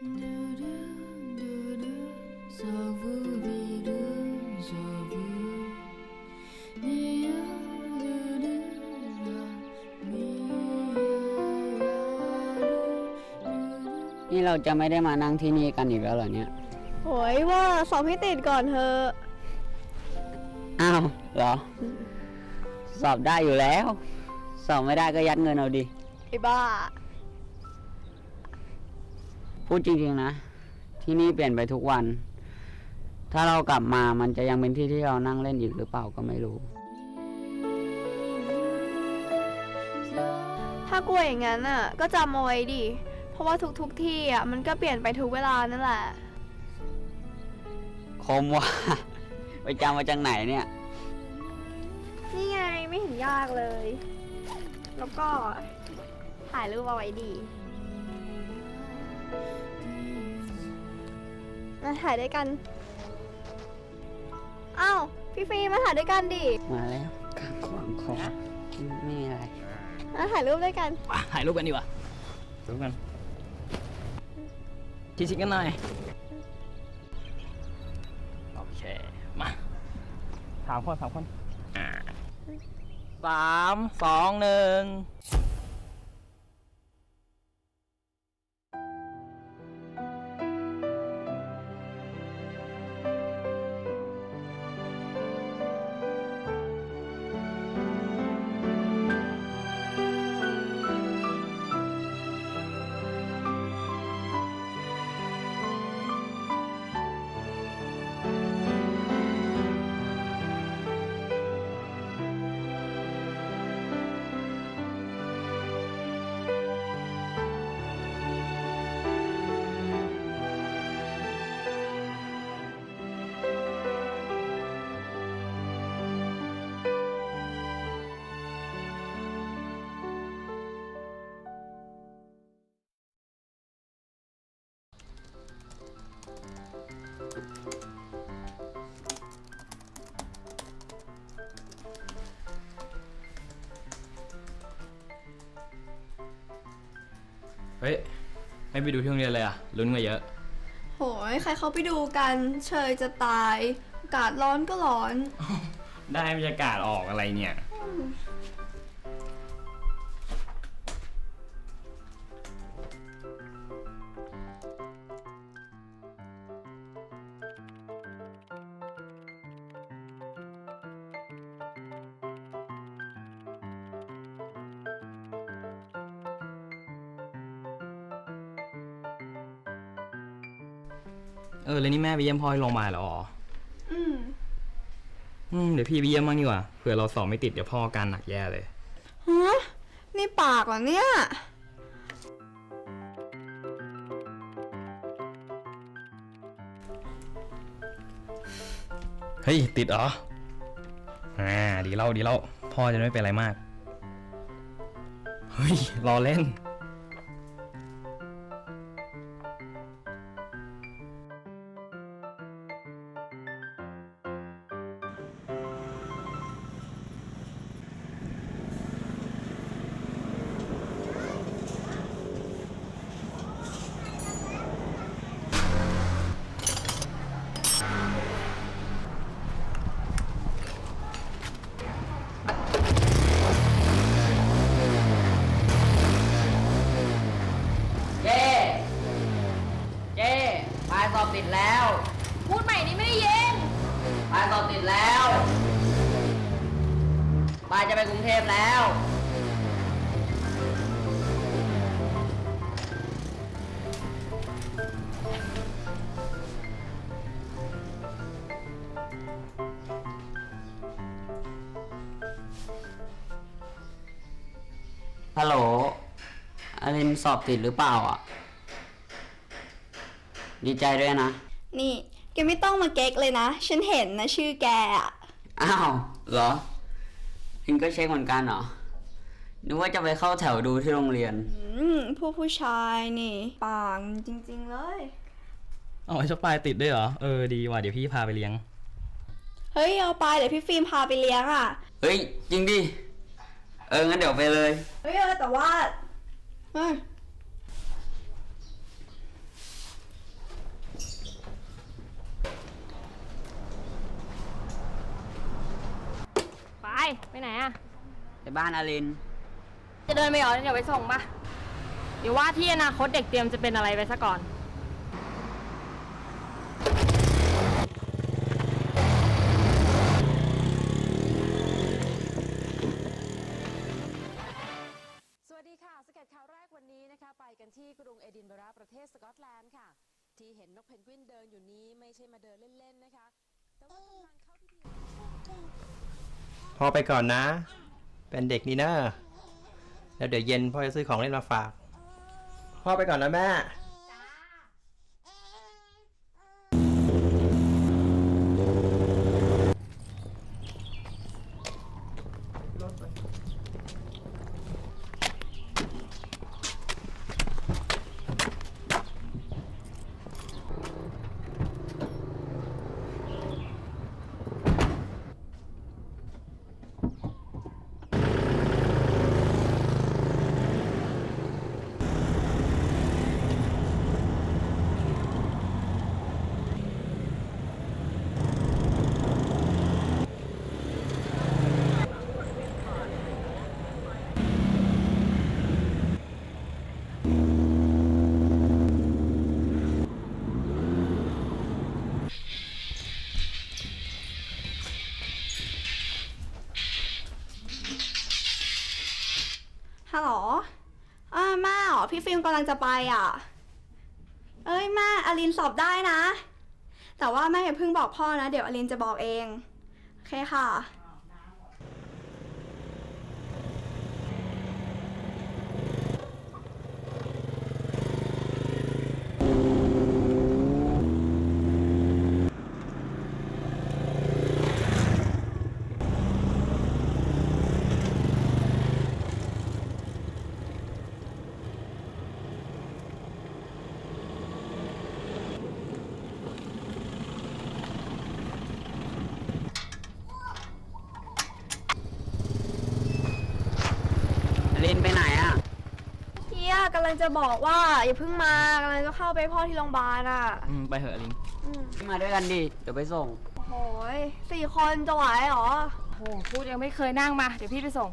นี่เราจะไม่ได้มานั่งที่นี่กันอีกแล้วเหรอเนี่ยโหยว่าสอบให้ติดก่อนเธอะอ้าวเหรอ สอบได้อยู่แล้ว สอบไม่ได้ก็ยัดเงินเอาดิไอ้บ้า พูดจริงๆนะ ที่นี่เปลี่ยนไปทุกวัน ถ้าเรากลับมามันจะยังเป็นที่ที่เรานั่งเล่นอีกหรือเปล่าก็ไม่รู้ ถ้ากลัวอย่างนั้นอะ ก็จำเอาไว้ดิ เพราะว่าทุกๆที่อะมันก็เปลี่ยนไปทุกเวลานั่นแหละ คมว่า ไปจำมาจากไหนเนี่ย นี่ไงไม่เห็นยากเลย แล้วก็ถ่ายรูปเอาไว้ดี มาถ่ายด้วยกัน อ้าว พี่ฟีมาถ่ายด้วยกันดิ มาแล้วข้างขวางคอไม่มีอะไรมาถ่ายรูปด้วยกัน มาถ่ายรูปกันดีกว่ารูปกันชิดๆกันหน่อย โอเค มาสามคนสามคนอ่าสามสองหนึ่ง ไม่ไปดูที่โรงเรียนเลยอะลุ้นมาเยอะ โหยใครเขาไปดูกันเชยจะตาย อากาศร้อนก็ร้อน ได้บรรยากาศออกอะไรเนี่ย เออแล้วนี่แม่ไปเยี่ยมพ่อที่โรงพยาบาลแล้วเหรออืม อืมเดี๋ยวพี่ไปเยี่ยมบ้างดีกว่าเผื่อเราสอบไม่ติดเดี๋ยวพ่ออาการหนักแย่เลย ฮะนี่ปากเหรอเนี่ย เฮ้ย ติดเหรอ อ่า ดีเล่าดีเล่าพ่อจะไม่เป็นอะไรมาก เฮ้ย รอเล่น ฮัลโหลอลินสอบติดหรือเปล่าอะ ดีใจด้วยนะ นี่แกไม่ต้องมาเก๊กเลยนะ ฉันเห็นนะชื่อแกอะอ้าวเหรอทิงก็เช็คเหมือนกันเหรอนึกว่าจะไปเข้าแถวดูที่โรงเรียน อืมผู้ผู้ชายนี่ปางจริง ๆ เลย อ๋อไอ้เจ้าปลายติดด้วยเหรอ เออดีว่ะเดี๋ยวพี่พาไปเลี้ยง เฮ้ยเอาไปเดี๋ยวพี่ฟิล์มพาไปเลี้ยงอะ เฮ้ย จริงดิ เอองั้นเดี๋ยวไปเลย เฮ้ยเออแต่ว่าไป ไปไหนอะไปบ้านอาลิน จะเดินไปเหรอเดี๋ยวไปส่งปะเดี๋ยวว่าที่อนาคตเด็กเตรียมจะเป็นอะไรไปซะก่อน ที่กรุงเอดินบะระประเทศสกอตแลนด์ค่ะ ที่เห็นนกเพนกวินเดินอยู่นี้ไม่ใช่มาเดินเล่น ๆ นะคะ แต่ว่ากำลังเข้าพิธีพ่อไปก่อนนะ เป็นเด็กนี่นะแล้วเดี๋ยวเย็นพ่อจะซื้อของเล่นมาฝาก พ่อไปก่อนนะแม่ ฮัลโหลอ่าแม่เหรอพี่ฟิล์มกำลังจะไปอะ เอ้ยแม่อลินสอบได้นะ แต่ว่าแม่อย่าเพิ่งบอกพ่อนะ เดี๋ยวอลินจะบอกเอง โอเคค่ะ เฮียกำลังจะบอกว่าอย่าเพิ่งมากำลังจะเข้าไปพ่อที่โรงพยาบาลอะอืมไปเหอะอลิงอืมมาด้วยกันดิ เดี๋ยวไปส่ง โอ้ยสี่คนจะไหวเหรอโหพูดยังไม่เคยนั่งมา เดี๋ยวพี่ไปส่ง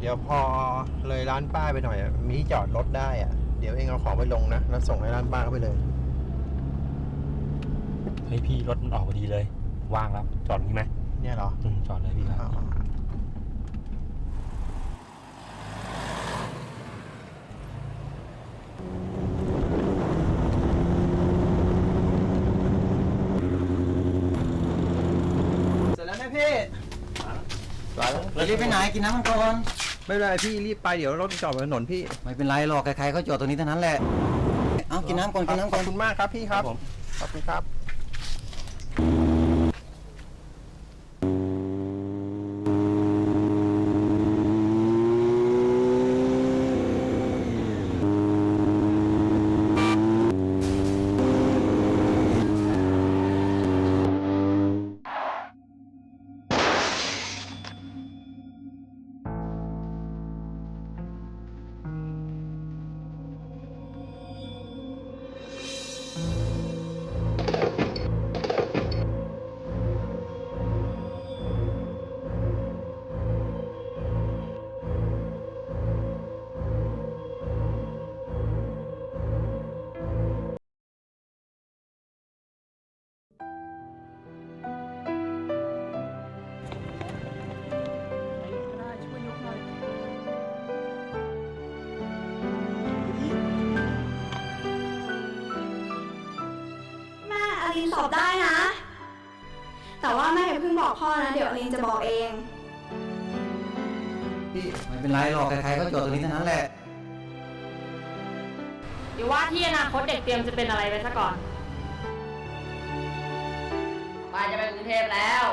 เดี๋ยวพอเลยร้านป้าไปหน่อยอะมีที่จอดรถได้อะเดี๋ยวเองเอาของไปลงนะ แล้วส่งให้ร้านป้าเขาไปเลย เฮ้ยพี่รถมันออกพอดีเลย ว่างแล้ว จอดตรงนี้ไหมเนี่ยเหรออืมจอดเลยพี่ครับเอาเสร็จแล้วนะพี่มาแล้วเรารีบไปไหนกินน้ำมันก่อน ไม่เป็นไรพี่รีบไปเดี๋ยวรถจอดบนถนนพี่ไม่เป็นไรหรอกใครๆเขาจอดตรงนี้เท่านั้นแหละ เอากินน้ำก่อนกินน้ำขก่ออบน คุณมากครับพี่ครับขอบคุณครับ อลินสอบได้นะ แต่ว่าแม่อย่าเพิ่งบอกพ่อนะ เดี๋ยวอลินจะบอกเองไม่เป็นไรหรอกใครๆเขาจอดตรงนี้เท่านั้นแหละ เดี๋ยวว่าที่อนาคตเด็กเตรียมจะเป็นอะไรไปซะก่อนป้าจะไปกรุงเทพแล้ว